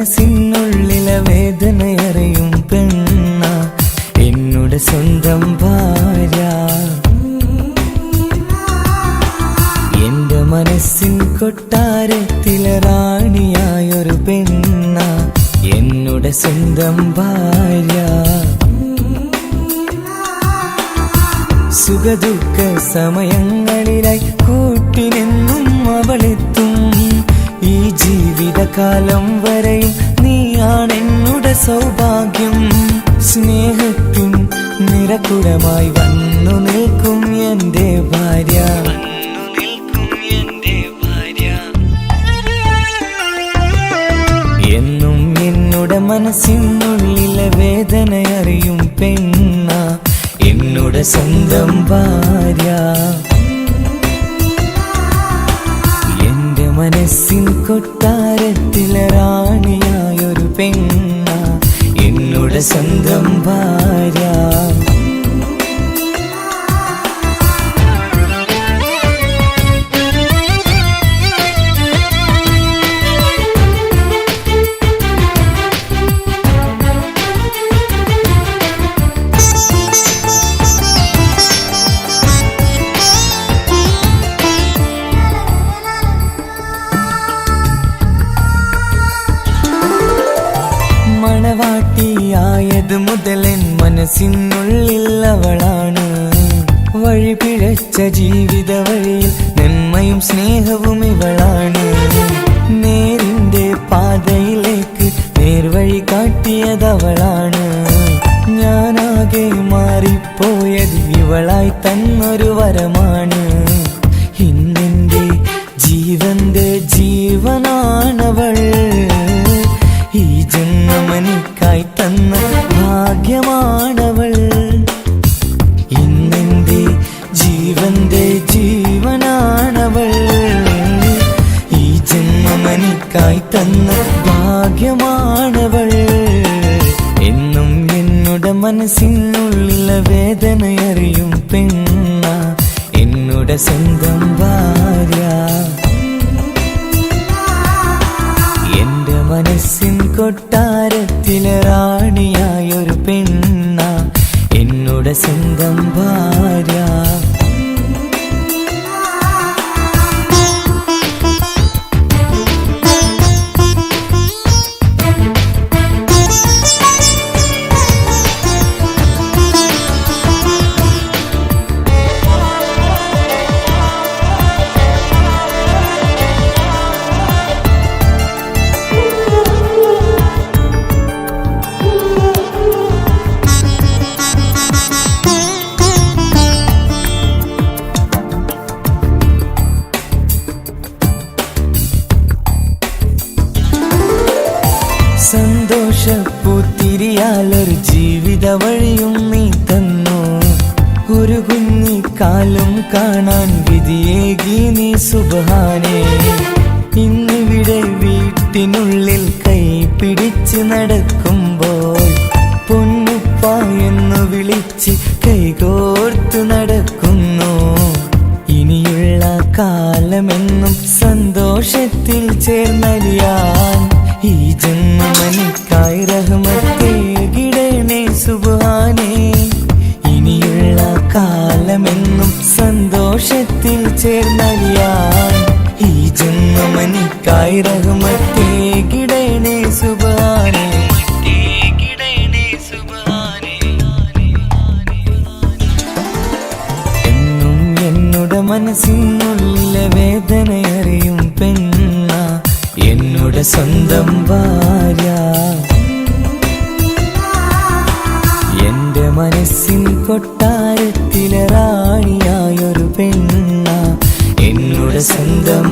മനസ്സിനുള്ളിലെ വേദനയറിയും പെണ്ണ. എന്നുടെ സ്വന്തം ഭാര്യ. എന്റെ മനസ്സിൻ കൊട്ടാരത്തിലെ റാണിയായൊരു പെണ്ണ. എന്നുടെ സ്വന്തം ഭാര്യ. സുഖദുഃഖ സമയങ്ങളിലായി കൂട്ടിനെന്നും അവളെത്തും. ജീവിതകാലം വരെയും നീയാണെന്നുടെ സൗഭാഗ്യം. സ്നേഹത്തിൻ നിറക്കുടമായി വന്നു നിൽക്കും എന്റെ ഭാര്യ. എന്നും എന്നുടെ മനസ്സിനുള്ളിലെ വേദനയറിയും പെണ്ണ. എന്നുടെ സ്വന്തം ഭാര്യ. എന്റെ മനസ്സിൻ കൊട്ടാരത്തിലെ റാണിയായൊരു പെണ്ണ. എന്നുടെ സ്വന്തം ഭാര്യ മനസ്സിനുള്ളിൽ അവളാണ്. വഴി പിഴച്ച ജീവിത വഴിയിൽ നന്മയും സ്നേഹവും ഇവളാണ്. നേരിന്റെ പാതയിലേക്ക് നേർവഴി കാട്ടിയതവളാണ്. ഞാനാകെ മാറിപ്പോയത് ഇവളായി തന്നൊരു വരമാണ്. ഇന്നെന്റെ ജീവന്റെ ജീവനാണവൾ ജന്മമനിക്കായി തന്ന ഭാഗ്യമാണവൾ. എന്നും എന്നുടെ മനസ്സിനുള്ള വേദനയറിയും പെണ്ണ. എന്നുടെ സ്വന്തം ഭാര്യ. എന്റെ മനസ്സിൻ കൊട്ടാരത്തിലെ റാണിയായൊരു പെണ്ണ. എന്നുടെ സ്വന്തം ഭാര്യ. വഴിയും നീ തന്നു. ഒരു കുഞ്ഞിക്കാലും കാണാൻ വിധിയേകി നീ സുബാനെ ഇന്നിവിടെ വീട്ടിനുള്ളിൽ കൈ പിടിച്ച് നടക്കുമ്പോൾ പൊന്നുപ്പ എന്ന് വിളിച്ച് കൈകോർത്തു നടക്കുന്നു. ഇനിയുള്ള കാലമെന്നും സന്തോഷത്തിൽ ചേർന്നലിയാൻ ഈ ജന്മമനിക്കായി റഹ്മത്തേ ചേർന്നലിയാൻ ഈ ജന്മമനിക്കായി റഹ്മത്തേ കിടേണേ സുബാനേ. എന്നും എന്നുടെ മനസ്സിനുള്ള വേദനയറിയും പെണ്ണ. എന്നുടെ സ്വന്തം ഭാര്യ. എന്റെ മനസ്സിൻ കൊട്ടാരത്തിലെ റാണി എന്നുടെ സ്വന്തം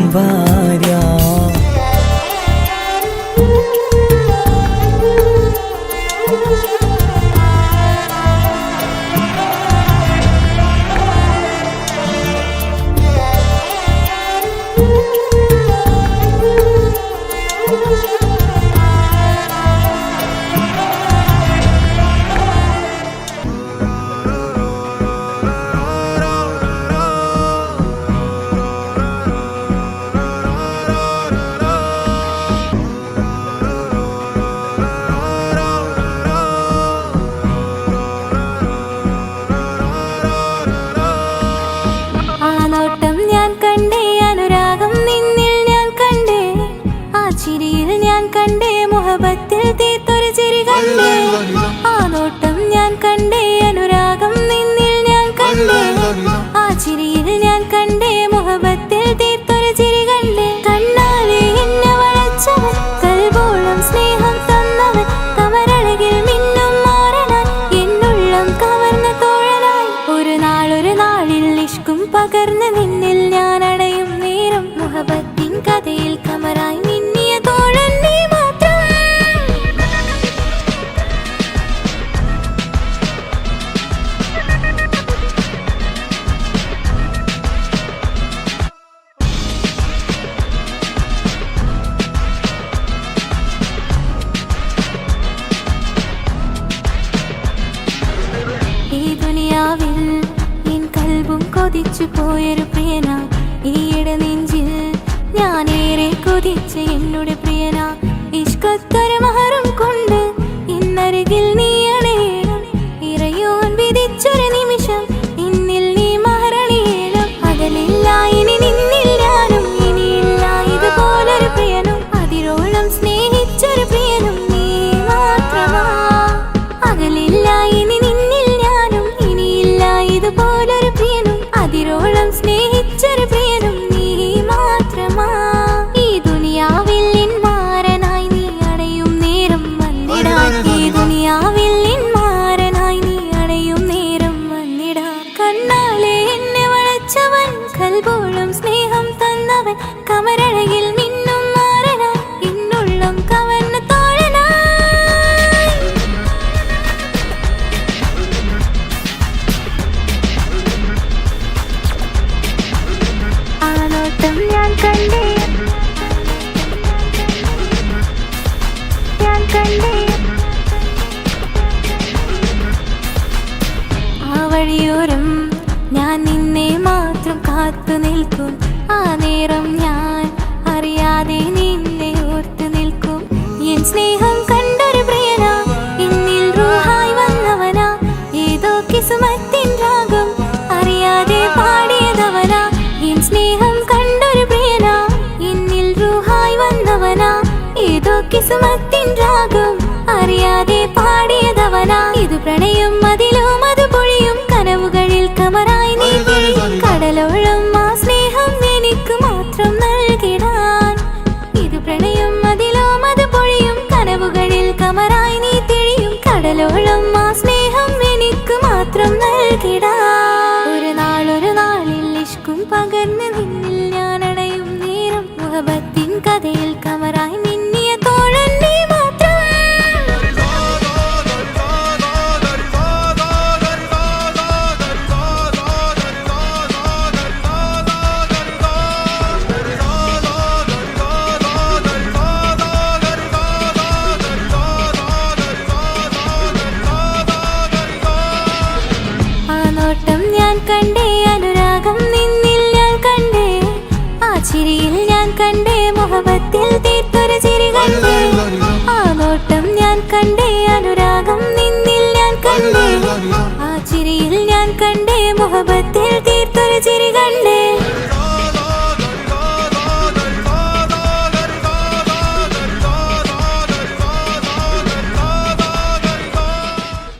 Oh. ഈ ദുനിയാവിൽ എൻ കൽബും കൊതിച്ചു പോയൊരു പ്രിയന. ഈയിടെ നെഞ്ചിൽ ഞാനേറെ കൊതിച്ച് എന്നോട് പ്രിയന. ഇഷ്കത്തൊരു മഹറ മാത്രം കാത്തു നിൽക്കും. ആ നേരം ഞാൻ അറിയാതെ നിന്നെ ഓർത്തു നിൽക്കും. എൻ സ്നേഹം കണ്ടൊരു പ്രിയനാ എന്നിൽ റൂഹായി വന്നവനാ. ഏതോ കിസുമത്തിൻ രാഗം അറിയാതെ പാടിയതവനാ. എൻ സ്നേഹം കണ്ടൊരു പ്രിയനാ എന്നിൽ റൂഹായി വന്നവനാ. ഏതോ കിസുമത്തിൻ രാഗം അറിയാതെ പാടിയതവനാ. ഇത് പ്രണയം കണ്ടേ അനുരാഗം നിന്നിൽ ഞാൻ കണ്ടേ. ആ ചിരിയിൽ ഞാൻ കണ്ടേ. മുഹബത്തിൽ തീർത്തൊരു ചിരി കണ്ടേ.